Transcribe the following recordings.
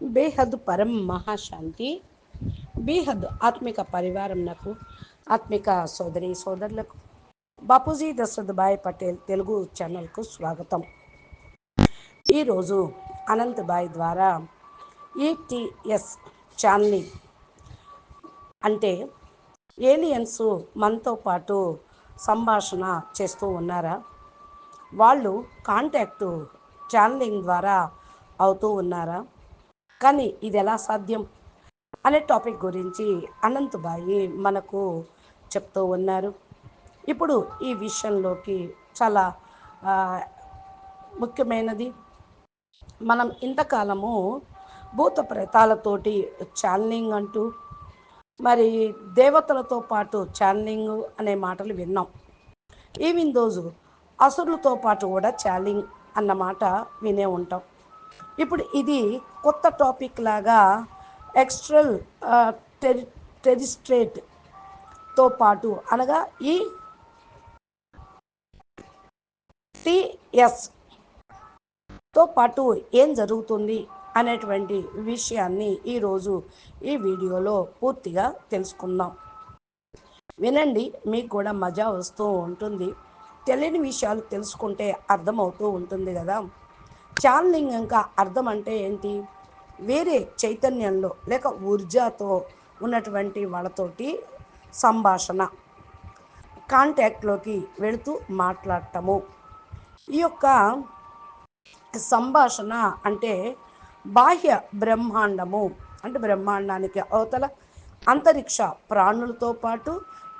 బేహద్ పరం మహాశాంతి. బేహద్ ఆత్మిక పరివారం నాకు ఆత్మిక సోదరి సోదరులకు. బాపూజీ దశరథ్ భాయ్ పటేల్ తెలుగు ఛానల్కు స్వాగతం. ఈరోజు అనంత్ భాయ్ ద్వారా ఈటీఎస్ ఛానల్ని అంటే ఏలియన్స్ మనతో పాటు సంభాషణ చేస్తూ ఉన్నారా? వాళ్ళు కాంటాక్ట్ ఛానలింగ్ ద్వారా అవుతూ ఉన్నారా? కానీ ఇది ఎలా సాధ్యం అనే టాపిక్ గురించి అనంతబాయి మనకు చెప్తూ ఉన్నారు. ఇప్పుడు ఈ విషయంలోకి చాలా ముఖ్యమైనది. మనం ఇంతకాలము భూత ప్రేతాలతోటి ఛానలింగ్ అంటూ మరి దేవతలతో పాటు ఛానలింగ్ అనే మాటలు విన్నాం. ఈవిన్ దోజు అసురులతో పాటు కూడా ఛానలింగ్ అన్న మాట వినే ఉంటాం. ఇప్పుడు ఇది కొత్త టాపిక్ లాగా ఎక్స్ట్రల్ టెరి టెరిస్ట్రేట్తో పాటు అనగా ఈ టిఎస్తో పాటు ఏం జరుగుతుంది అనేటువంటి విషయాన్ని ఈరోజు ఈ వీడియోలో పూర్తిగా తెలుసుకుందాం. వినండి మీకు కూడా మజా వస్తూ ఉంటుంది. తెలియని విషయాలు తెలుసుకుంటే అర్థమవుతూ ఉంటుంది కదా. ఛానలింగ్ ఇంకా అర్థం అంటే ఏంటి? వేరే చైతన్యంలో లేక ఊర్జాతో ఉన్నటువంటి వాళ్ళతోటి సంభాషణ కాంటాక్ట్లోకి వెళుతూ మాట్లాడటము. ఈ యొక్క సంభాషణ అంటే బాహ్య బ్రహ్మాండము. అంటే బ్రహ్మాండానికి అవతల అంతరిక్ష ప్రాణులతో పాటు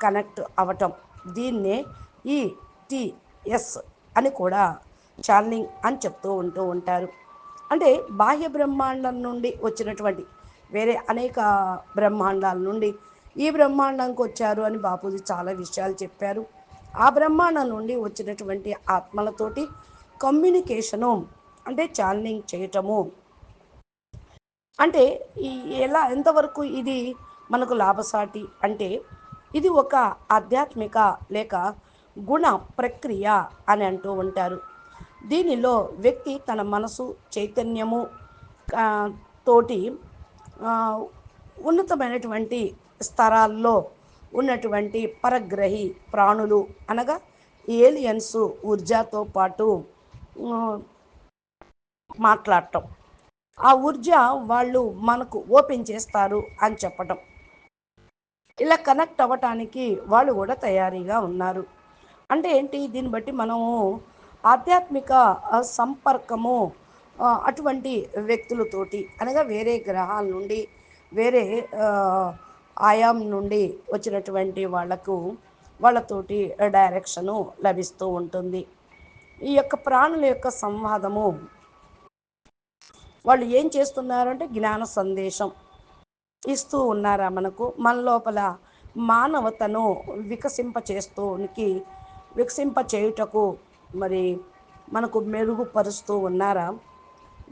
కనెక్ట్ అవటం. దీన్నే ఈ టిఎస్ అని కూడా ఛానలింగ్ అని చెప్తూ ఉంటూ ఉంటారు. అంటే బాహ్య బ్రహ్మాండం నుండి వచ్చినటువంటి వేరే అనేక బ్రహ్మాండాల నుండి ఈ బ్రహ్మాండంకి వచ్చారు అని బాపూజీ చాలా విషయాలు చెప్పారు. ఆ బ్రహ్మాండం నుండి వచ్చినటువంటి ఆత్మలతోటి కమ్యూనికేషను అంటే ఛానలింగ్ చేయటము. అంటే ఈ ఎలా ఎంతవరకు ఇది మనకు లాభసాటి అంటే ఇది ఒక ఆధ్యాత్మిక లేక గుణ ప్రక్రియ అని అంటూ ఉంటారు. దీనిలో వ్యక్తి తన మనసు చైతన్యము తోటి ఉన్నతమైనటువంటి స్థలాల్లో ఉన్నటువంటి పరగ్రహి ప్రాణులు అనగా ఏలియన్స్ ఊర్జాతో పాటు మాట్లాడటం. ఆ ఊర్జా వాళ్ళు మనకు ఓపెన్ చేస్తారు అని చెప్పటం. ఇలా కనెక్ట్ అవ్వటానికి వాళ్ళు కూడా తయారీగా ఉన్నారు. అంటే ఏంటి? దీన్ని బట్టి మనము ఆధ్యాత్మిక సంపర్కము అటువంటి వ్యక్తులతోటి అనగా వేరే గ్రహాల నుండి వేరే ఆయాం నుండి వచ్చినటువంటి వాళ్ళకు వాళ్ళతోటి డైరెక్షను లభిస్తూ ఉంటుంది. ఈ యొక్క ప్రాణుల యొక్క సంవాదము వాళ్ళు ఏం చేస్తున్నారంటే జ్ఞాన సందేశం ఇస్తూ ఉన్నారా మనకు. మన లోపల మానవతను వికసింప చేస్తూనికి వికసింప చేయుటకు మరి మనకు మెరుగుపరుస్తూ ఉన్నారా?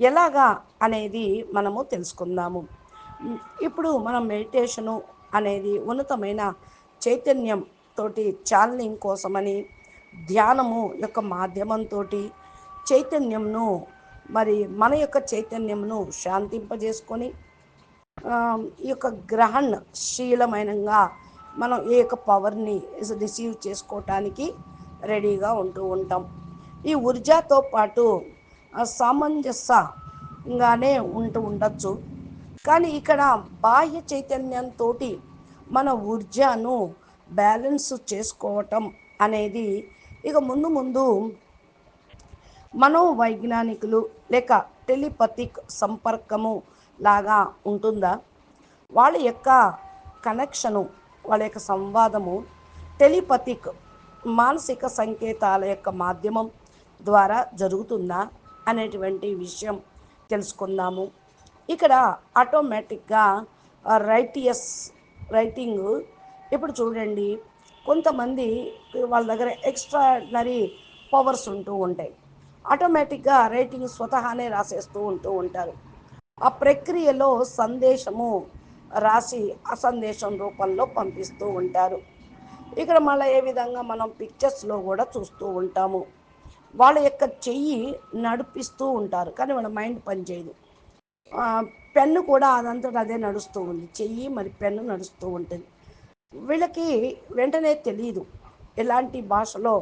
ఎలాగా అనేది మనము తెలుసుకుందాము. ఇప్పుడు మనం మెడిటేషను అనేది ఉన్నతమైన చైతన్యం తోటి ఛానలింగ్ కోసమని ధ్యానము యొక్క మాధ్యమంతో చైతన్యంను మరి మన యొక్క చైతన్యమును శాంతింపజేసుకొని ఈ యొక్క గ్రహణశీలమైనగా మనం ఈ యొక్క పవర్ని రిసీవ్ చేసుకోవటానికి రెడీగా ఉంటూ ఉంటాం. ఈ ఊర్జాతో పాటు సామంజస్యంగానే ఉంటూ ఉండొచ్చు. కానీ ఇక్కడ బాహ్య చైతన్యంతో మన ఊర్జాను బ్యాలెన్స్ చేసుకోవటం అనేది ఇక ముందు ముందు మనోవైజ్ఞానికులు లేక టెలిపతిక్ సంపర్కము లాగా ఉంటుందా? వాళ్ళ యొక్క కనెక్షను వాళ్ళ యొక్క సంవాదము టెలిపతిక్ మానసిక సంకేతాల యొక్క మాధ్యమం ద్వారా జరుగుతుందా అనేటువంటి విషయం తెలుసుకుందాము. ఇక్కడ ఆటోమేటిక్గా రైటియస్ రైటింగ్ ఇప్పుడు చూడండి. కొంతమంది వాళ్ళ దగ్గర ఎక్స్ట్రాడినరీ పవర్స్ ఉంటూ ఉంటాయి. ఆటోమేటిక్గా రైటింగ్ స్వతహానే రాసేస్తూ ఉంటూ ఉంటారు. ఆ ప్రక్రియలో సందేశము రాసి ఆ సందేశం రూపంలో పంపిస్తూ ఉంటారు. ఇక్కడ మళ్ళీ ఏ విధంగా మనం పిక్చర్స్లో కూడా చూస్తూ ఉంటాము. వాళ్ళ యొక్క చెయ్యి నడిపిస్తూ ఉంటారు. కానీ వాళ్ళ మైండ్ పనిచేయదు. పెన్ను కూడా అదంతా అదే నడుస్తూ ఉంది. చెయ్యి మరి పెన్ను నడుస్తూ ఉంటుంది. వీళ్ళకి వెంటనే తెలియదు ఎలాంటి భాషలో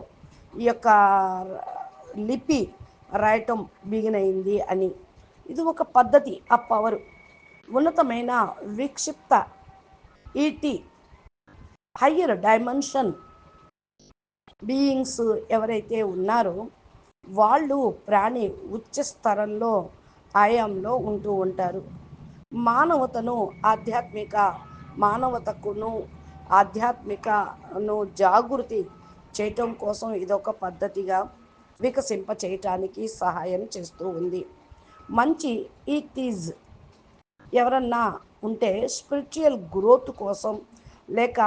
ఈ యొక్క లిపి రాయటం బిగినైంది అని. ఇది ఒక పద్ధతి ఆ పవర్ ఉన్నతమైన విక్షిప్త ఈటి హయ్యర్ డైమెన్షన్ బీయింగ్స్ ఎవరైతే ఉన్నారో వాళ్ళు ప్రాణి ఉచ్చ స్థరంలో ఆయాంలో ఉంటూ ఉంటారు. మానవతను ఆధ్యాత్మిక మానవతకును ఆధ్యాత్మికను జాగృతి చేయటం కోసం ఇదొక పద్ధతిగా వికసింప చేయటానికి సహాయం చేస్తూ ఉంది. మంచి ఈటీజ్ ఎవరన్నా ఉంటే స్పిరిచువల్ గ్రోత్ కోసం లేక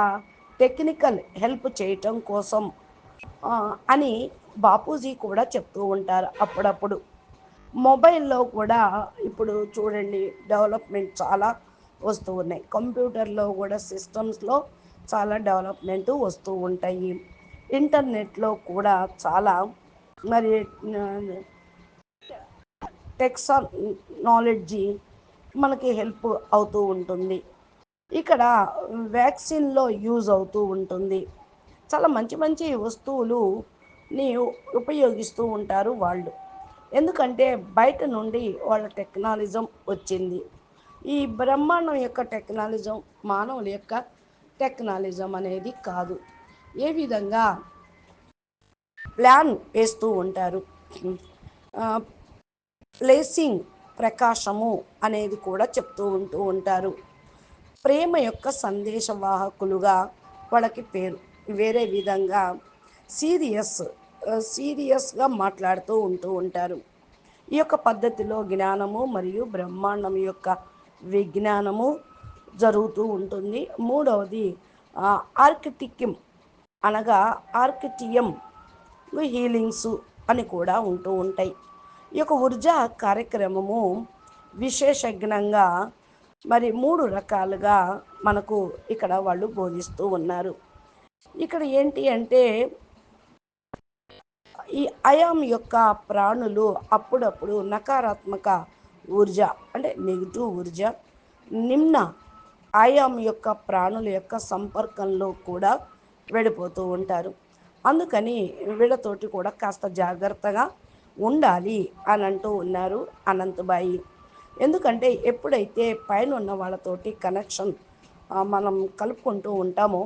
టెక్నికల్ హెల్ప్ చేయటం కోసం అని బాపూజీ కూడా చెప్తూ ఉంటారు అప్పుడప్పుడు. మొబైల్లో కూడా ఇప్పుడు చూడండి డెవలప్మెంట్ చాలా వస్తూ ఉన్నాయి. కంప్యూటర్లో కూడా సిస్టమ్స్లో చాలా డెవలప్మెంట్ వస్తూ ఉంటాయి. ఇంటర్నెట్లో కూడా చాలా మరి టెక్సా నాలెడ్జి మనకి హెల్ప్ అవుతూ ఉంటుంది. ఇక్కడ వ్యాక్సిన్లో యూజ్ అవుతూ ఉంటుంది. చాలా మంచి మంచి వస్తువులుని ఉపయోగిస్తూ ఉంటారు వాళ్ళు. ఎందుకంటే బయట నుండి వాళ్ళ టెక్నాలజం వచ్చింది. ఈ బ్రహ్మాండం యొక్క టెక్నాలజం మానవుల యొక్క టెక్నాలజం అనేది కాదు. ఏ విధంగా ప్లాన్ వేస్తూ ఉంటారు? ప్లేసింగ్ ప్రకాశము అనేది కూడా చెప్తూ ఉంటూ ఉంటారు. ప్రేమ యొక్క సందేశవాహకులుగా వాళ్ళకి పేరు. వేరే విధంగా సీరియస్ సీరియస్గా మాట్లాడుతూ ఉంటూ ఉంటారు. ఈ యొక్క పద్ధతిలో జ్ఞానము మరియు బ్రహ్మాండం యొక్క విజ్ఞానము జరుగుతూ ఉంటుంది. మూడవది ఆర్కిటిక్యం అనగా ఆర్కిటియం హీలింగ్స్ అని కూడా ఉంటూ ఉంటాయి. ఈ యొక్క ఊర్జా కార్యక్రమము విశేషజ్ఞంగా మరి మూడు రకాలుగా మనకు ఇక్కడ వాళ్ళు బోధిస్తూ ఉన్నారు. ఇక్కడ ఏంటి అంటే ఈ అయాం యొక్క ప్రాణులు అప్పుడప్పుడు నకారాత్మక ఊర్జ అంటే నెగిటివ్ ఊర్జ నిమ్న ఆయాం యొక్క ప్రాణుల యొక్క సంపర్కంలో కూడా వెళ్ళిపోతూ ఉంటారు. అందుకని వీళ్ళతోటి కూడా కాస్త జాగ్రత్తగా ఉండాలి అని అంటూ ఉన్నారు అనంతబాయి. ఎందుకంటే ఎప్పుడైతే పైన ఉన్న వాళ్ళతోటి కనెక్షన్ మనం కలుపుకుంటూ ఉంటామో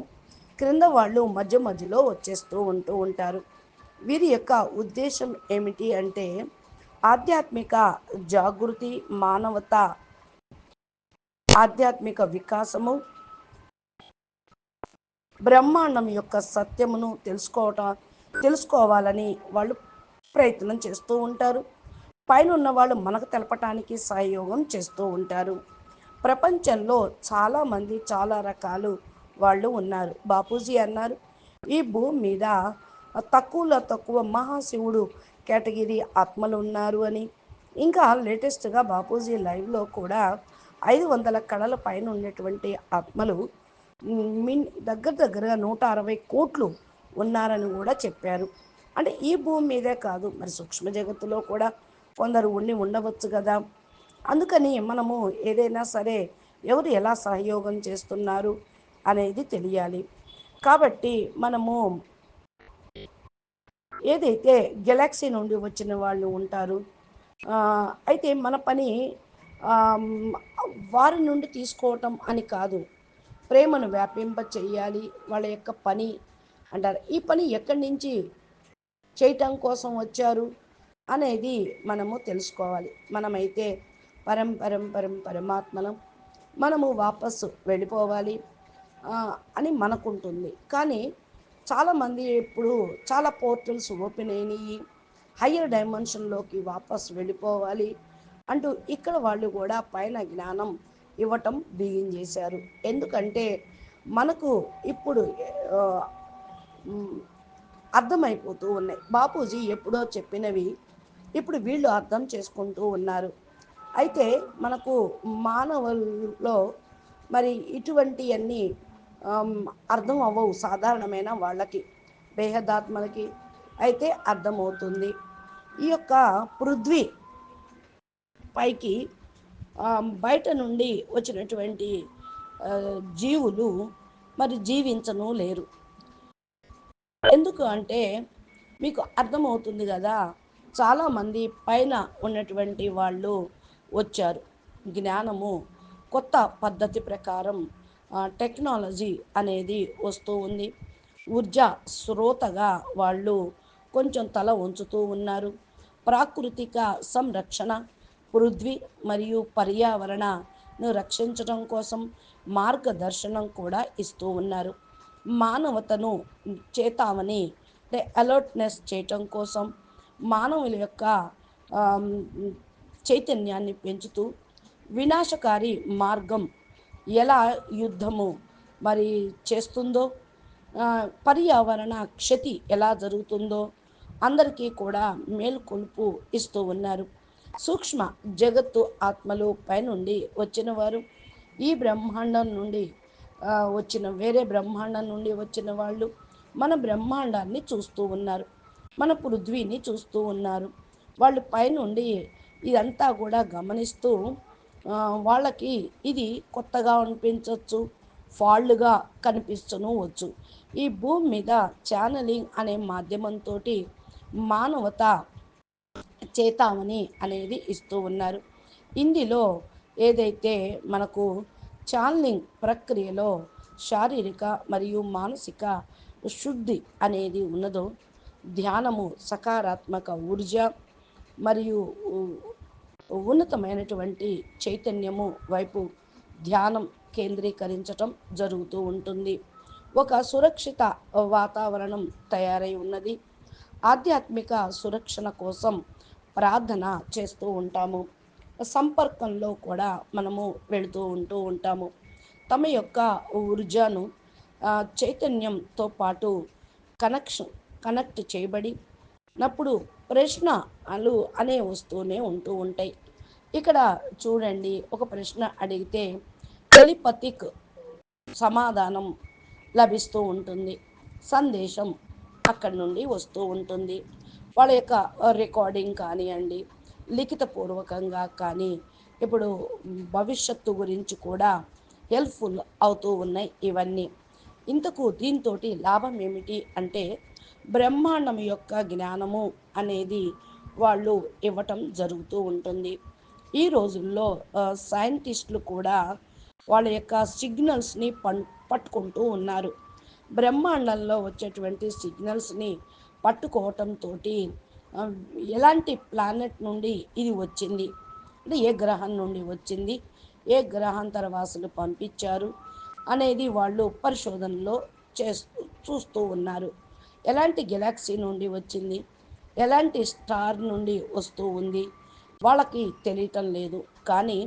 క్రింద వాళ్ళు మధ్య మధ్యలో వచ్చేస్తూ ఉంటూ ఉంటారు. వీరి యొక్క ఉద్దేశం ఏమిటి అంటే ఆధ్యాత్మిక జాగృతి మానవత ఆధ్యాత్మిక వికాసము బ్రహ్మాండం యొక్క సత్యమును తెలుసుకోవటం తెలుసుకోవాలని వాళ్ళు ప్రయత్నం చేస్తూ ఉంటారు. పైన ఉన్న వాళ్ళు మనకు తెలపటానికి సహయోగం చేస్తూ ఉంటారు. ప్రపంచంలో చాలామంది చాలా రకాలు వాళ్ళు ఉన్నారు. బాపూజీ అన్నారు ఈ భూమి మీద తక్కువలో తక్కువ మహాశివుడు కేటగిరీ ఆత్మలు ఉన్నారు అని. ఇంకా లేటెస్ట్గా బాపూజీ లైవ్లో కూడా ఐదు వందల కళల పైన ఉన్నటువంటి ఆత్మలు మిన్ దగ్గర దగ్గరగా నూట అరవై కోట్లు ఉన్నారని కూడా చెప్పారు. అంటే ఈ భూమి మీదే కాదు మరి సూక్ష్మ జగత్తులో కూడా కొందరు ఉండి ఉండవచ్చు కదా. అందుకని మనము ఏదైనా సరే ఎవరు ఎలా సహయోగం చేస్తున్నారు అనేది తెలియాలి. కాబట్టి మనము ఏదైతే గెలాక్సీ నుండి వచ్చిన వాళ్ళు ఉంటారు అయితే మన పని వారి నుండి తీసుకోవటం అని కాదు. ప్రేమను వ్యాపింప చేయాలి వాళ్ళ యొక్క పని అంటారు. ఈ పని ఎక్కడి నుంచి చేయటం కోసం వచ్చారు? అనేది మనము తెలుసుకోవాలి. మనమైతే పరం పరం పరం పరమాత్మనం మనము వాపసు వెళ్ళిపోవాలి అని మనకుంటుంది. కానీ చాలామంది ఇప్పుడు చాలా పోర్టల్స్ ఓపెన్ అయినాయి. హయ్యర్ డైమెన్షన్లోకి వాపసు వెళ్ళిపోవాలి అంటూ ఇక్కడ వాళ్ళు కూడా పైన జ్ఞానం ఇవ్వటం బిగిన్ చేశారు ఎందుకంటే మనకు ఇప్పుడు అర్థమైపోతూ ఉన్నాయి. బాపూజీ ఎప్పుడో చెప్పినవి ఇప్పుడు వీళ్ళు అర్థం చేసుకుంటూ ఉన్నారు. అయితే మనకు మానవుల్లో మరి ఇటువంటి అన్నీ అర్థం అవ్వవు సాధారణమైన వాళ్ళకి బేహదాత్మలకి అయితే అర్థమవుతుంది. ఈ యొక్క పృథ్వీ పైకి బయట నుండి వచ్చినటువంటి జీవులు మరి జీవించను లేరు. ఎందుకు అంటే మీకు అర్థమవుతుంది కదా చాలామంది పైన ఉన్నటువంటి వాళ్ళు వచ్చారు. జ్ఞానము కొత్త పద్ధతి ప్రకారం టెక్నాలజీ అనేది వస్తూ ఉంది. ఊర్జా శ్రోతగా వాళ్ళు కొంచెం తల ఉంచుతూ ఉన్నారు. ప్రాకృతిక సంరక్షణ పృథ్వీ మరియు పర్యావరణను రక్షించడం కోసం మార్గదర్శనం కూడా ఇస్తూ ఉన్నారు. మానవతను చేతామని అంటే అలర్ట్నెస్ చేయటం కోసం మానవుల యొక్క చైతన్యాన్ని పెంచుతూ వినాశకారి మార్గం ఎలా యుద్ధము మరి చేస్తుందో పర్యావరణ క్షతి ఎలా జరుగుతుందో అందరికీ కూడా మేలుకొలుపు ఇస్తూ ఉన్నారు. సూక్ష్మ జగత్తు ఆత్మలు పైనుండి వచ్చిన వారు ఈ బ్రహ్మాండం నుండి వచ్చిన వేరే బ్రహ్మాండం నుండి వచ్చిన వాళ్ళు మన బ్రహ్మాండాన్ని చూస్తూ ఉన్నారు. మన పృథ్వీని చూస్తూ ఉన్నారు. వాళ్ళు పైనుండి ఇదంతా కూడా గమనిస్తూ వాళ్ళకి ఇది కొత్తగా అనిపించవచ్చు ఫాళ్ళుగా కనిపిస్తూ వచ్చు. ఈ భూమి మీద ఛానలింగ్ అనే మాధ్యమంతో మానవత చేతామని అనేది ఇస్తూ ఉన్నారు. ఇందులో ఏదైతే మనకు ఛానలింగ్ ప్రక్రియలో శారీరక మరియు మానసిక శుద్ధి అనేది ఉన్నదో ధ్యానము సకారాత్మక ఊర్జ మరియు ఉన్నతమైనటువంటి చైతన్యము వైపు ధ్యానం కేంద్రీకరించటం జరుగుతూ ఉంటుంది. ఒక సురక్షిత వాతావరణం తయారై ఉన్నది. ఆధ్యాత్మిక సురక్షణ కోసం ప్రార్థన చేస్తూ ఉంటాము. సంపర్కంలో కూడా మనము వెళుతూ ఉంటూ ఉంటాము. తమ యొక్క ఊర్జాను చైతన్యంతో పాటు కనెక్షన్ కనెక్ట్ చేయబడి నప్పుడు ప్రశ్నలు అనే వస్తూనే ఉంటూ ఉంటాయి. ఇక్కడ చూడండి ఒక ప్రశ్న అడిగితే టెలిపతిక్ సమాధానం లభిస్తూ ఉంటుంది. సందేశం అక్కడి నుండి వస్తూ ఉంటుంది. వాళ్ళ యొక్క రికార్డింగ్ కానివ్వండి లిఖితపూర్వకంగా కానీ ఇప్పుడు భవిష్యత్తు గురించి కూడా హెల్ప్ఫుల్ అవుతూ ఉన్నాయి ఇవన్నీ. ఇంతకు దీంతో లాభం ఏమిటి అంటే బ్రహ్మాండం యొక్క జ్ఞానము అనేది వాళ్ళు ఇవ్వటం జరుగుతూ ఉంటుంది. ఈ రోజుల్లో సైంటిస్టులు కూడా వాళ్ళ యొక్క సిగ్నల్స్ని పం పట్టుకుంటూ ఉన్నారు. బ్రహ్మాండంలో వచ్చేటువంటి సిగ్నల్స్ని పట్టుకోవటంతో ఎలాంటి ప్లానెట్ నుండి ఇది వచ్చింది? అంటే ఏ గ్రహం నుండి వచ్చింది? ఏ గ్రహాంతర వాసులు పంపించారు? అనేది వాళ్ళు పరిశోధనలో చేస్తూ చూస్తూ ఉన్నారు. ఎలాంటి గెలాక్సీ నుండి వచ్చింది? ఎలాంటి స్టార్ నుండి వస్తూ ఉంది? వాళ్ళకి తెలియటం లేదు. కానీ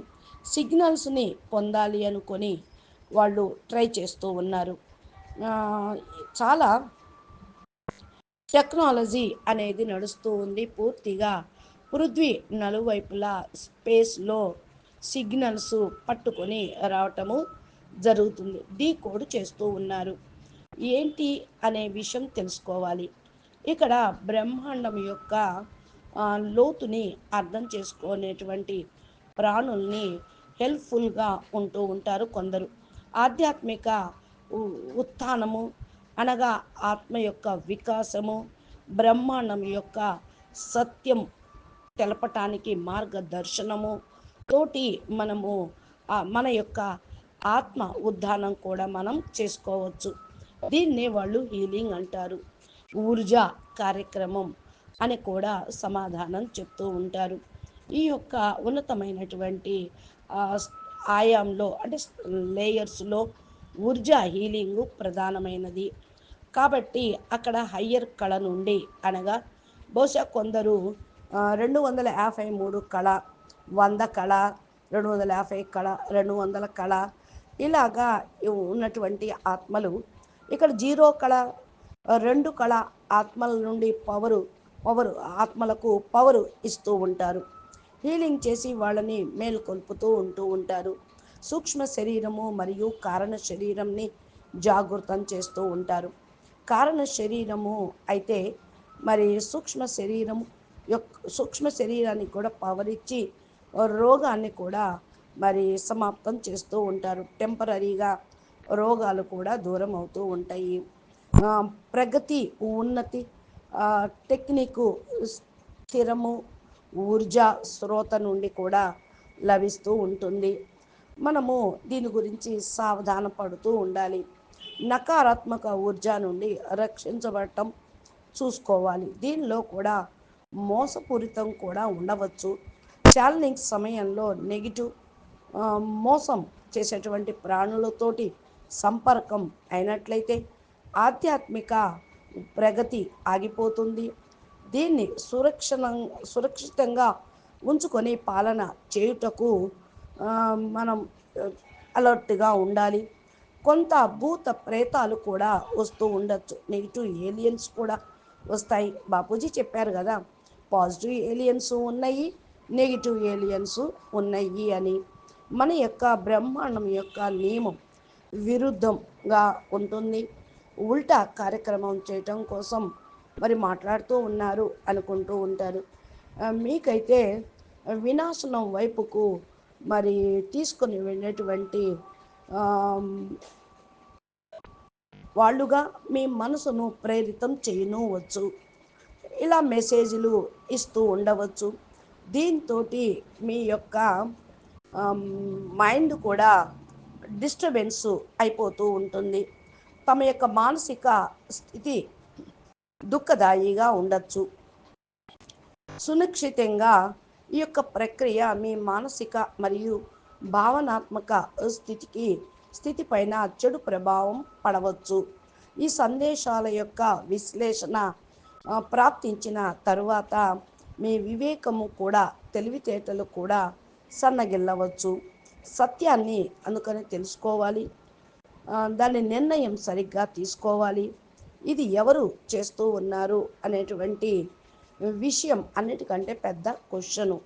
సిగ్నల్స్ని పొందాలి అనుకొని వాళ్ళు ట్రై చేస్తూ ఉన్నారు. చాలా టెక్నాలజీ అనేది నడుస్తూ ఉంది. పూర్తిగా పృథ్వీ నలువైపులా స్పేస్లో సిగ్నల్స్ పట్టుకొని రావటము జరుగుతుంది. డీ కోడ్ చేస్తూ ఉన్నారు. ఏంటి అనే విషయం తెలుసుకోవాలి. ఇక్కడ బ్రహ్మాండం యొక్క లోతుని అర్థం చేసుకునేటువంటి ప్రాణుల్ని హెల్ప్ఫుల్గా ఉంటూ ఉంటారు కొందరు. ఆధ్యాత్మిక ఉత్థానము అనగా ఆత్మ యొక్క వికాసము బ్రహ్మాండం యొక్క సత్యం తెలపటానికి మార్గదర్శనము తోటి మనము మన యొక్క ఆత్మ ఉద్ధానం కూడా మనం చేసుకోవచ్చు. దీన్నే వాళ్ళు హీలింగ్ అంటారు. ఊర్జా కార్యక్రమం అని కూడా సమాధానం చెప్తూ ఉంటారు. ఈ యొక్క ఉన్నతమైనటువంటి ఆయాంలో అంటే లేయర్స్లో ఊర్జా హీలింగ్ ప్రధానమైనది. కాబట్టి అక్కడ హయ్యర్ కళ నుండి అనగా బహుశా కొందరు రెండు వందల యాభై మూడు కళ వంద కళ రెండు వందల యాభై కళ రెండు వందల కళ ఇలాగా ఉన్నటువంటి ఆత్మలు ఇక్కడ జీరో కళ రెండు కళ ఆత్మల నుండి పవరు పవరు ఆత్మలకు పవరు ఇస్తూ ఉంటారు. హీలింగ్ చేసి వాళ్ళని మేల్కొల్పుతూ ఉంటూ ఉంటారు. సూక్ష్మ శరీరము మరియు కారణ శరీరంని జాగృతం చేస్తూ ఉంటారు. కారణ శరీరము అయితే మరి సూక్ష్మ శరీరం యొక్క సూక్ష్మ శరీరానికి కూడా పవర్ ఇచ్చి రోగాన్ని కూడా మరి సమాప్తం చేస్తూ ఉంటారు. టెంపరీగా రోగాలు కూడా దూరం అవుతూ ఉంటాయి. ప్రగతి ఉన్నతి టెక్నిక్ స్థిరము ఊర్జా శ్రోత నుండి కూడా లభిస్తూ ఉంటుంది. మనము దీని గురించి సావధాన పడుతూ ఉండాలి. నకారాత్మక ఊర్జా నుండి రక్షించబడటం చూసుకోవాలి. దీనిలో కూడా మోసపూరితం కూడా ఉండవచ్చు. ఛాలెంజింగ్ సమయంలో నెగిటివ్ మోసం చేసేటువంటి ప్రాణులతోటి సంపర్కం అయినట్లయితే ఆధ్యాత్మిక ప్రగతి ఆగిపోతుంది. దీన్ని సురక్షణ సురక్షితంగా ఉంచుకొని పాలన చేయుటకు మనం అలర్ట్గా ఉండాలి. కొంత భూత ప్రేతాలు కూడా వస్తూ ఉండొచ్చు. నెగిటివ్ ఏలియన్స్ కూడా వస్తాయి. బాపూజీ చెప్పారు కదా పాజిటివ్ ఏలియన్స్ ఉన్నాయి నెగిటివ్ ఏలియన్స్ ఉన్నాయి అని. మన యొక్క బ్రహ్మాండం యొక్క నియమం విరుద్ధంగా ఉంటుంది. ఉల్టా కార్యక్రమం చేయటం కోసం మరి మాట్లాడుతూ ఉన్నారు అనుకుంటూ ఉంటారు. మీకైతే వినాశనం వైపుకు మరి తీసుకొని వెళ్ళేటువంటి వాళ్ళుగా మీ మనసును ప్రేరితం చేయనవచ్చు ఇలా మెసేజ్లు ఇస్తూ ఉండవచ్చు. దీంతో మీ యొక్క మైండ్ కూడా డిస్టర్బెన్స్ అయిపోతూ ఉంటుంది. తమ యొక్క మానసిక స్థితి దుఃఖదాయిగా ఉండొచ్చు. సునిశ్చితంగా ఈ యొక్క ప్రక్రియ మీ మానసిక మరియు భావనాత్మక స్థితికి స్థితిపైన చెడు ప్రభావం పడవచ్చు. ఈ సందేశాల యొక్క విశ్లేషణ ప్రాప్తించిన తరువాత మీ వివేకము కూడా తెలివితేటలు కూడా సన్నగిల్లవచ్చు. సత్యాన్ని అందుకని తెలుసుకోవాలి. దాని నిర్ణయం సరిగ్గా తీసుకోవాలి. ఇది ఎవరు చేస్తూ ఉన్నారు అనేటువంటి విషయం అన్నిటికంటే పెద్ద క్వశ్చను.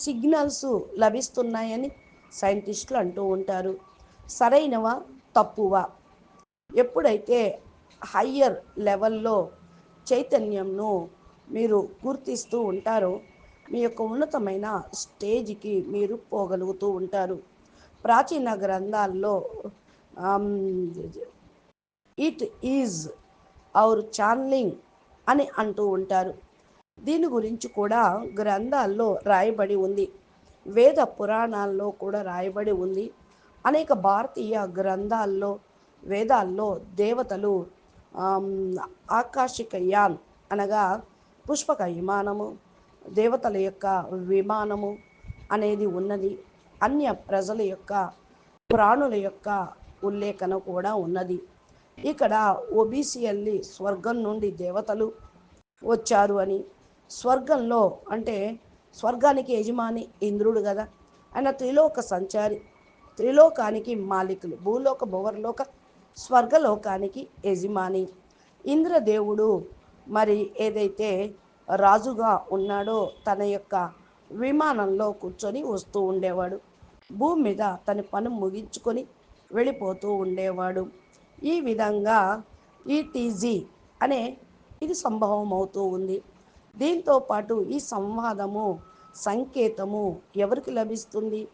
సిగ్నల్స్ లభిస్తున్నాయని సైంటిస్టులు అంటూ ఉంటారు. సరైనవా తప్పువా? ఎప్పుడైతే హయ్యర్ లెవెల్లో చైతన్యంను మీరు గుర్తిస్తూ ఉంటారో మీ యొక్క ఉన్నతమైన స్టేజ్కి మీరు పోగలుగుతూ ఉంటారు. ప్రాచీన గ్రంథాల్లో ఇట్ ఈజ్ అవర్ ఛానలింగ్ అని అంటూ ఉంటారు. దీని గురించి కూడా గ్రంథాల్లో రాయబడి ఉంది. వేద పురాణాల్లో కూడా రాయబడి ఉంది. అనేక భారతీయ గ్రంథాల్లో వేదాల్లో దేవతలు ఆకాశిక యాన్ అనగా పుష్పక విమానము దేవతల యొక్క విమానము అనేది ఉన్నది. అన్య ప్రజల యొక్క ప్రాణుల యొక్క ఉల్లేఖన కూడా ఉన్నది. ఇక్కడ ఒబిసియల్లి స్వర్గం నుండి దేవతలు వచ్చారు అని. స్వర్గంలో అంటే స్వర్గానికి యజమాని ఇంద్రుడు కదా. ఆయన త్రిలోక సంచారి త్రిలోకానికి మాలికులు భూలోక భువర్లోక స్వర్గలోకానికి యజమాని. ఇంద్రదేవుడు మరి ఏదైతే రాజుగా ఉన్నాడో తన యొక్క విమానంలో కూర్చొని వస్తూ ఉండేవాడు. భూమి మీద తన పని ముగించుకొని వెళ్ళిపోతూ ఉండేవాడు. ఈ విధంగా ఈటీజీ అనే ఇది సంభవం అవుతూ ఉంది. దీంతో పాటు ఈ సంవాదము సంకేతము ఎవరికి లభిస్తుంది?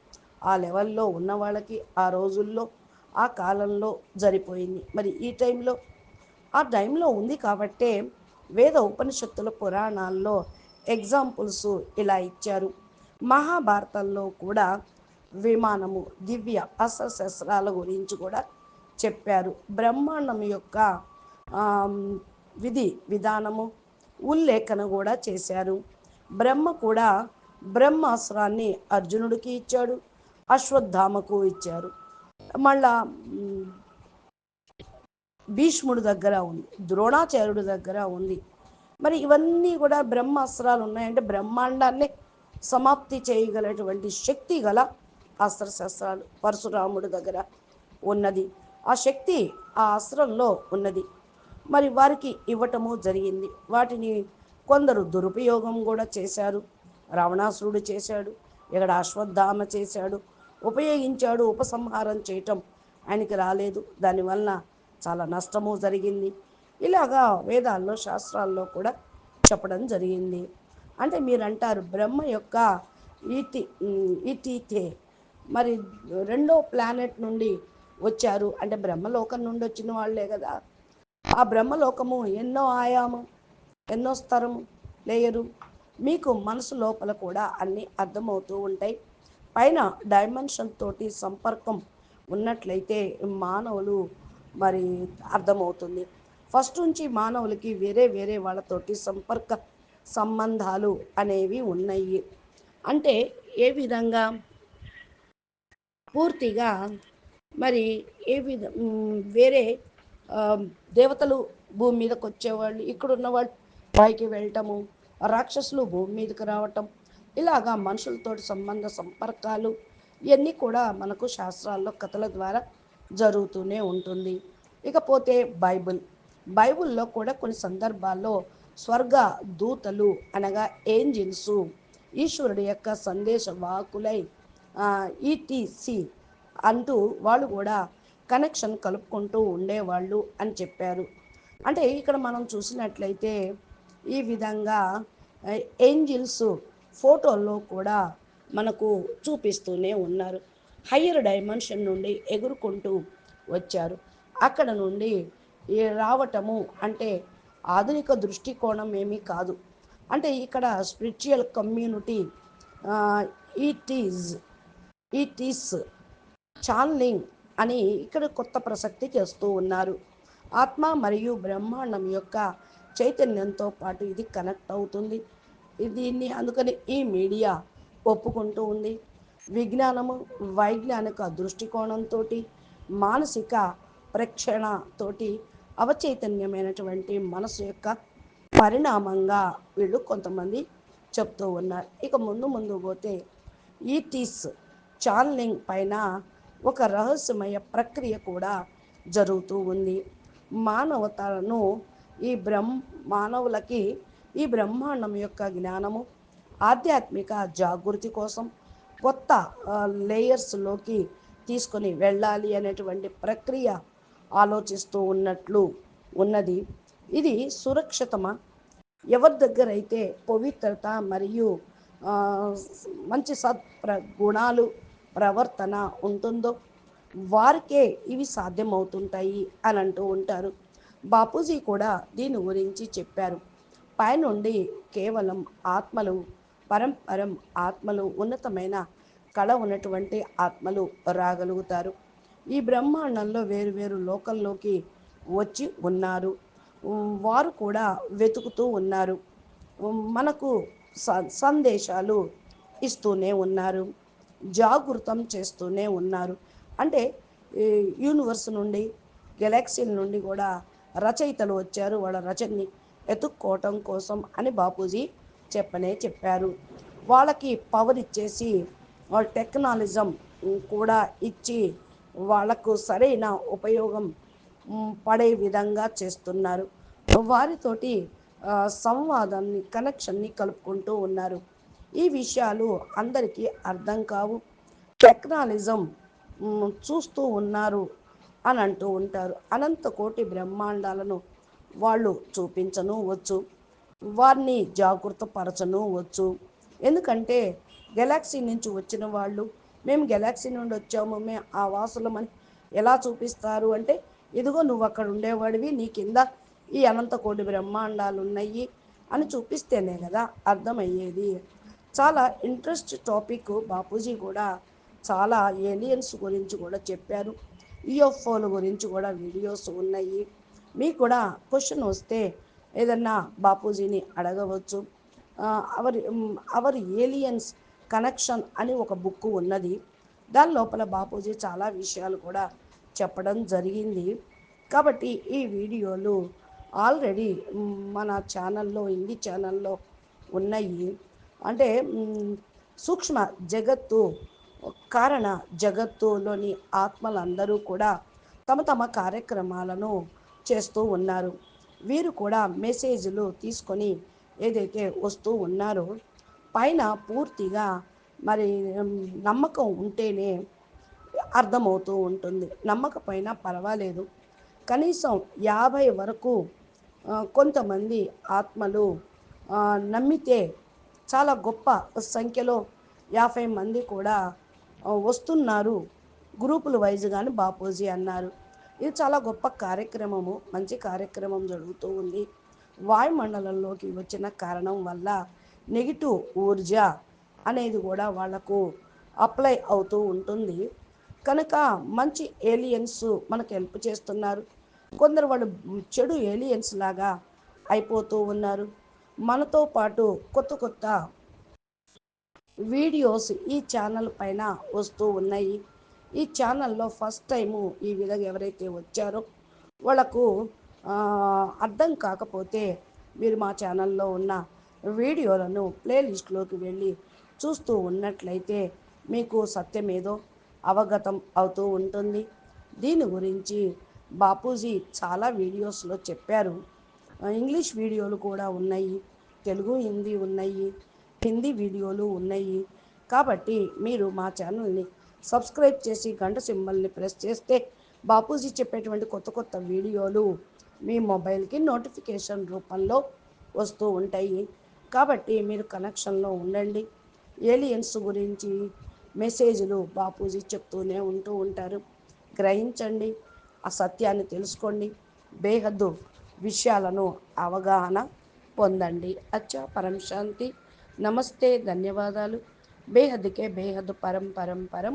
ఆ లెవెల్లో ఉన్న వాళ్ళకి ఆ రోజుల్లో ఆ కాలంలో జరిపోయింది. మరి ఈ టైంలో ఆ టైంలో ఉంది కాబట్టే వేద ఉపనిషత్తుల పురాణాల్లో ఎగ్జాంపుల్స్ ఇలా ఇచ్చారు. మహాభారతంలో కూడా విమానము దివ్య అస్త్రశస్త్రాల గురించి కూడా చెప్పారు. బ్రహ్మాండం యొక్క విధి విధానము ఉల్లేఖన కూడా చేశారు. బ్రహ్మ కూడా బ్రహ్మాస్త్రాన్ని అర్జునుడికి ఇచ్చాడు అశ్వత్థామకు ఇచ్చారు. మళ్ళా భీష్ముడి దగ్గర ఉంది ద్రోణాచార్యుడు దగ్గర ఉంది. మరి ఇవన్నీ కూడా బ్రహ్మాస్త్రాలు ఉన్నాయంటే బ్రహ్మాండాన్ని సమాప్తి చేయగలటువంటి శక్తి గల అస్త్రశస్త్రాలు పరశురాముడి దగ్గర ఉన్నది. ఆ శక్తి ఆ అస్త్రంలో ఉన్నది. మరి వారికి ఇవ్వటము జరిగింది. వాటిని కొందరు దురుపయోగం కూడా చేశారు. రావణాసురుడు చేశాడు ఇక్కడ అశ్వత్థామ చేశాడు ఉపయోగించాడు ఉపసంహారం చేయటం ఆయనకి రాలేదు. దానివల్ల చాలా నష్టము జరిగింది. ఇలాగా వేదాల్లో శాస్త్రాల్లో కూడా చెప్పడం జరిగింది. అంటే మీరు అంటారు బ్రహ్మ యొక్క ఈటి ఈటీకే మరి రెండో ప్లానెట్ నుండి వచ్చారు. అంటే బ్రహ్మలోకం నుండి వచ్చిన వాళ్ళే కదా. ఆ బ్రహ్మలోకము ఎన్నో ఆయామం ఎన్నో స్తరము లేయరు. మీకు మనసు లోపల కూడా అన్నీ అర్థమవుతూ ఉంటాయి. పైన డైమెన్షన్ తోటి సంపర్కం ఉన్నట్లయితే మానవులు మరి అర్థమవుతుంది. ఫస్ట్ నుంచి మానవులకి వేరే వేరే వాళ్ళతోటి సంపర్క సంబంధాలు అనేవి ఉన్నాయి. అంటే ఏ విధంగా? పూర్తిగా మరి ఏ విధ వేరే దేవతలు భూమి మీదకి వచ్చేవాళ్ళు ఇక్కడ ఉన్నవాళ్ళు పైకి వెళ్ళటము రాక్షసులు భూమి మీదకి రావటం ఇలాగా మనుషులతో సంబంధ సంపర్కాలు ఇవన్నీ కూడా మనకు శాస్త్రాల్లో కథల ద్వారా జరుగుతూనే ఉంటుంది. ఇకపోతే బైబిల్. బైబిల్లో కూడా కొన్ని సందర్భాల్లో స్వర్గ దూతలు అనగా ఏంజిల్స్ ఈశ్వరుడి యొక్క సందేశ వాకులై ఈటీసీ అంటూ వాళ్ళు కూడా కనెక్షన్ కలుపుకుంటూ ఉండేవాళ్ళు అని చెప్పారు. అంటే ఇక్కడ మనం చూసినట్లయితే ఈ విధంగా ఏంజిల్స్ ఫోటోల్లో కూడా మనకు చూపిస్తూనే ఉన్నారు. హయ్యర్ డైమెన్షన్ నుండి ఎగురుకుంటూ వచ్చారు. అక్కడ నుండి రావటము అంటే ఆధునిక దృష్టికోణం ఏమీ కాదు. అంటే ఇక్కడ spiritual community ETs ETs channeling అని ఇక్కడ కొత్త ప్రసక్తి చేస్తూ ఉన్నారు. ఆత్మ మరియు బ్రహ్మాండం యొక్క చైతన్యంతో పాటు ఇది కనెక్ట్ అవుతుంది. దీన్ని అందుకని ఈ మీడియా ఒప్పుకుంటూ ఉంది. విజ్ఞానము వైజ్ఞానిక దృష్టికోణంతో మానసిక ప్రేక్షణతోటి అవచైతన్యమైనటువంటి మనసు యొక్క పరిణామంగా వీళ్ళు కొంతమంది చెప్తూ ఉన్నారు. ఇక ముందు ముందు పోతే ఈ ఛానలింగ్ చాన్లింగ్ పైన ఒక రహస్యమయ ప్రక్రియ కూడా జరుగుతూ ఉంది. మానవతలను ఈ బ్రహ్మ మానవులకి ఈ బ్రహ్మాండం యొక్క జ్ఞానము ఆధ్యాత్మిక జాగృతి కోసం కొత్త లేయర్స్లోకి తీసుకొని వెళ్ళాలి అనేటువంటి ప్రక్రియ ఆలోచిస్తూ ఉన్నట్లు ఉన్నది. ఇది సురక్షితమా? ఎవరి దగ్గర అయితే పవిత్రత మరియు మంచి సత్ప్ర గుణాలు ప్రవర్తన ఉంటుందో వారికే ఇవి సాధ్యమవుతుంటాయి అని అంటూ ఉంటారు. బాపూజీ కూడా దీని గురించి చెప్పారు. పైనుండి కేవలం ఆత్మలు పరంపరం ఆత్మలు ఉన్నతమైన కళ ఉన్నటువంటి ఆత్మలు రాగలుగుతారు. ఈ బ్రహ్మాండంలో వేరు వేరు లోకల్లోకి వచ్చి ఉన్నారు. వారు కూడా వెతుకుతూ ఉన్నారు. మనకు సందేశాలు ఇస్తూనే ఉన్నారు. జాగృతం చేస్తూనే ఉన్నారు. అంటే యూనివర్స్ నుండి గెలాక్సీల నుండి కూడా రచయితలు వచ్చారు. వాళ్ళ రచనని ఎత్తుక్కోవటం కోసం అని బాపూజీ చెప్పనే చెప్పారు. వాళ్ళకి పవర్ ఇచ్చేసి వాళ్ళ టెక్నాలజం కూడా ఇచ్చి వాళ్ళకు సరైన ఉపయోగం పడే విధంగా చేస్తున్నారు. వారితోటి సంవాదాన్ని కనెక్షన్ని కలుపుకుంటూ ఉన్నారు. ఈ విషయాలు అందరికీ అర్థం కావు. టెక్నాలజం చూస్తూ ఉన్నారు అని అంటూ ఉంటారు. అనంత కోటి బ్రహ్మాండాలను వాళ్ళు చూపించను వచ్చు. వారిని జాగ్రత్తపరచనువచ్చు పరచను వచ్చు. ఎందుకంటే గెలాక్సీ నుంచి వచ్చిన వాళ్ళు మేము గెలాక్సీ నుండి వచ్చాము మేము ఆ వాసులమని ఎలా చూపిస్తారు అంటే ఇదిగో నువ్వు అక్కడ ఉండేవాడివి నీ కింద ఈ అనంత కోటి బ్రహ్మాండాలు ఉన్నాయి అని చూపిస్తేనే కదా అర్థమయ్యేది. చాలా ఇంట్రెస్ట్ టాపిక్ బాపూజీ కూడా చాలా ఏలియన్స్ గురించి కూడా చెప్పారు. ఈఎఫ్ఓల గురించి కూడా వీడియోస్ ఉన్నాయి. మీకు కూడా క్వశ్చన్ వస్తే ఏదన్నా బాపూజీని అడగవచ్చు. అవర్ అవర్ ఏలియన్స్ కనెక్షన్ అని ఒక బుక్ ఉన్నది. దాని లోపల బాపూజీ చాలా విషయాలు కూడా చెప్పడం జరిగింది. కాబట్టి ఈ వీడియోలు ఆల్రెడీ మన ఛానల్లో హిందీ ఛానల్లో ఉన్నాయి. అంటే సూక్ష్మ జగత్తు కారణ జగత్తులోని ఆత్మలందరూ కూడా తమ తమ కార్యక్రమాలను చేస్తూ ఉన్నారు. వీరు కూడా మెసేజ్లు తీసుకొని ఏదైతే వస్తూ ఉన్నారో పైన పూర్తిగా మరి నమ్మకం ఉంటేనే అర్థమవుతూ ఉంటుంది. నమ్మకపోయినా పర్వాలేదు. కనీసం యాభై వరకు కొంతమంది ఆత్మలు నమ్మితే చాలా గొప్ప సంఖ్యలో యాభై మంది కూడా వస్తున్నారు. గ్రూపుల వైజ్ కానీ బాపూజీ అన్నారు. ఇది చాలా గొప్ప కార్యక్రమము మంచి కార్యక్రమం జరుగుతూ ఉంది. వాయుమండలంలోకి వచ్చిన కారణం వల్ల నెగిటివ్ ఊర్జా అనేది కూడా వాళ్ళకు అప్లై అవుతూ ఉంటుంది. కనుక మంచి ఏలియన్స్ మనకు హెల్ప్ చేస్తున్నారు. కొందరు వాళ్ళు చెడు ఏలియన్స్ లాగా అయిపోతూ ఉన్నారు. మనతో పాటు కొత్త కొత్త వీడియోస్ ఈ ఛానల్ పైన వస్తూ ఉన్నాయి. ఈ ఛానల్లో ఫస్ట్ టైము ఈ విధంగా ఎవరైతే వచ్చారో వాళ్ళకు అర్థం కాకపోతే మీరు మా ఛానల్లో ఉన్న వీడియోలను ప్లేలిస్ట్లోకి వెళ్ళి చూస్తూ ఉన్నట్లయితే మీకు సత్యమేదో అవగతం అవుతూ ఉంటుంది. దీని గురించి బాపూజీ చాలా వీడియోస్లో చెప్పారు. ఇంగ్లీష్ వీడియోలు కూడా ఉన్నాయి తెలుగు హిందీ ఉన్నాయి హిందీ వీడియోలు ఉన్నాయి. కాబట్టి మీరు మా ఛానల్ని సబ్స్క్రైబ్ చేసి గంట సింబల్ని ప్రెస్ చేస్తే బాపూజీ చెప్పేటువంటి కొత్త కొత్త వీడియోలు మీ మొబైల్కి నోటిఫికేషన్ రూపంలో వస్తూ ఉంటాయి. కాబట్టి మీరు కనెక్షన్లో ఉండండి. ఏలియన్స్ గురించి మెసేజ్లు బాపూజీ చెప్తూనే ఉంటూ ఉంటారు. గ్రహించండి. ఆ సత్యాన్ని తెలుసుకోండి. బేహద్దు విషయాలను అవగాహన పొందండి. అచ్చా పరం శాంతి. నమస్తే. ధన్యవాదాలు. బేహద్కే బేహద్ పరం పరం పరం.